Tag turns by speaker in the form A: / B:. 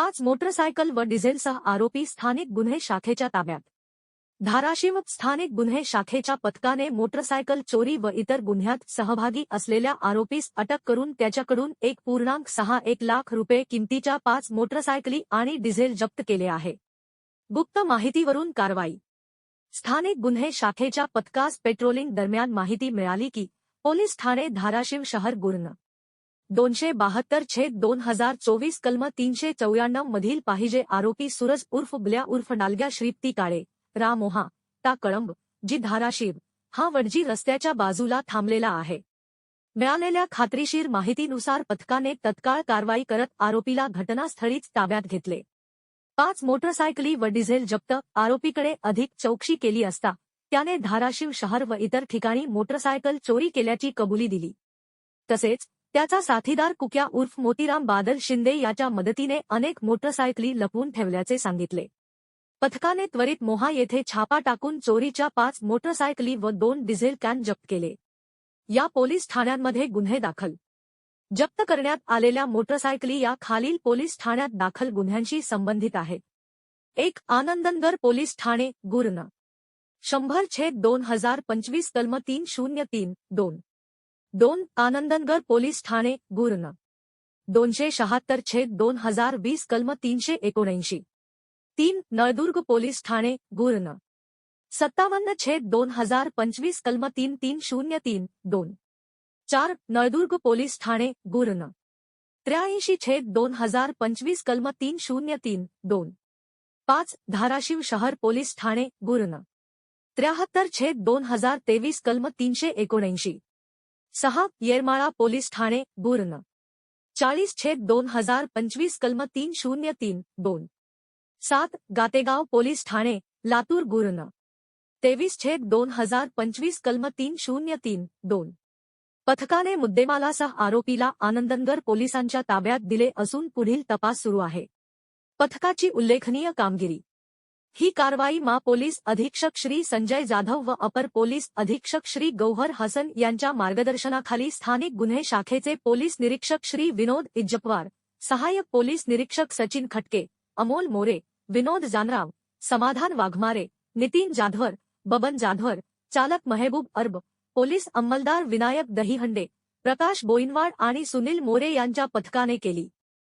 A: पाच मोटरसायकल व डिझेलसह आरोपी स्थानिक गुन्हे शाखेच्या ताब्यात. धाराशिव स्थानिक गुन्हे शाखेच्या पथकाने मोटरसायकल चोरी व इतर गुन्ह्यात सहभागी असलेल्या आरोपीस अटक करून त्याच्याकडून एक पूर्णांक सहा एक लाख रुपये किमतीच्या पाच मोटरसायकली आणि डिझेल जप्त केले आहे. गुप्त माहितीवरून कारवाई. स्थानिक गुन्हे शाखेच्या पथकास पेट्रोलिंग दरम्यान माहिती मिळाली की पोलीस ठाणे धाराशिव शहर गुर्ण. दोनशे बहात्तर छेद दोन हजार चोवीस कलम तीनशे चौऱ्याण्णव मधील पाहिजे आरोपी सूरज उर्फ ब्ल्या उर्फ नालग्या श्रीप्ती काळे रामोहा ता कळंब जी धाराशिव हा वडजी रस्त्याच्या बाजूला थांबलेला आहे. मिळालेल्या खात्रीशीर माहितीनुसार पथकाने तत्काळ कारवाई करत आरोपीला घटनास्थळीच ताब्यात घेतले. पाच मोटरसायकली व डिझेल जप्त आरोपीकडे अधिक चौकशी केली असता त्याने धाराशिव शहर व इतर ठिकाणी मोटरसायकल चोरी केल्याची कबुली दिली. तसेच त्याचा साथीदार कुक्या उर्फ मोतीराम बादल शिंदे याच्या मदतीने अनेक मोटरसायकली लपवून ठेवल्याचे सांगितले. पथकाने त्वरित मोहा येथे छापा टाकून चोरीच्या पाच मोटरसायकली व दोन डिझेल कॅन जप्त केले. या पोलीस ठाण्यांमध्ये गुन्हे दाखल. जप्त करण्यात आलेल्या मोटरसायकली या खालील पोलीस ठाण्यात दाखल गुन्ह्यांशी संबंधित आहेत एक आनंदनगर पोलीस ठाणे गुर्ण. शंभर छेद दोन हजार पंचवीस कलम तीन शून्य तीन दोन. दोन आनंदनगर पोलीस ठाणे गुर्ण दोनशे शहात्तर छेद दोन हज़ार वीस कलम तीनशे एकोणऐंशी. तीन नळदुर्ग पोलीस ठाणे गुर्ण सत्तावन्न छेद दोन हज़ार पंचवीस कलम तीन तीन शून्य तीन, दोन. चार नळदुर्ग पोलीस ठाणे गुर्ण त्र्याऐंशी छेद दोन हज़ार पंचवीस कलम तीन शून्य तीन, दोन. पाच धाराशिव शहर पोलीस ठाणे गुर्ण त्र्याहत्तर छेद दोन हज़ार तेवीस कलम तीनशे एकोणऐंशी. सहा येरमाळा पोलीस ठाणे गुर्ण चाळीस छेद दोन हजार पंचवीस कलम तीन शून्य तीन दोन. सात गातेगाव पोलीस ठाणे लातूर गुर्ण तेवीस छेद दोन हजार पंचवीस कलम तीन शून्य तीन दोन. पथकाने मुद्देमालासह आरोपीला आनंदनगर पोलिसांच्या ताब्यात दिले असून पुढील तपास सुरू आहे. पथकाची उल्लेखनीय कामगिरी. ही कारवाई मा पोलीस अधीक्षक श्री संजय जाधव व अपर पोलीस अधीक्षक श्री गौहर हसन यांच्या मार्गदर्शनाखाली स्थानिक गुन्हे शाखेचे पोलीस निरीक्षक श्री विनोद इज्जपवार सहाय्यक पोलीस निरीक्षक सचिन खटके अमोल मोरे विनोद जानराव समाधान वाघमारे नितीन जाधवर बबन जाधवर चालक महेबूब अर्ब पोलीस अंमलदार विनायक दहीहंडे प्रकाश बोईनवाड आणि सुनील मोरे यांच्या पथकाने केली.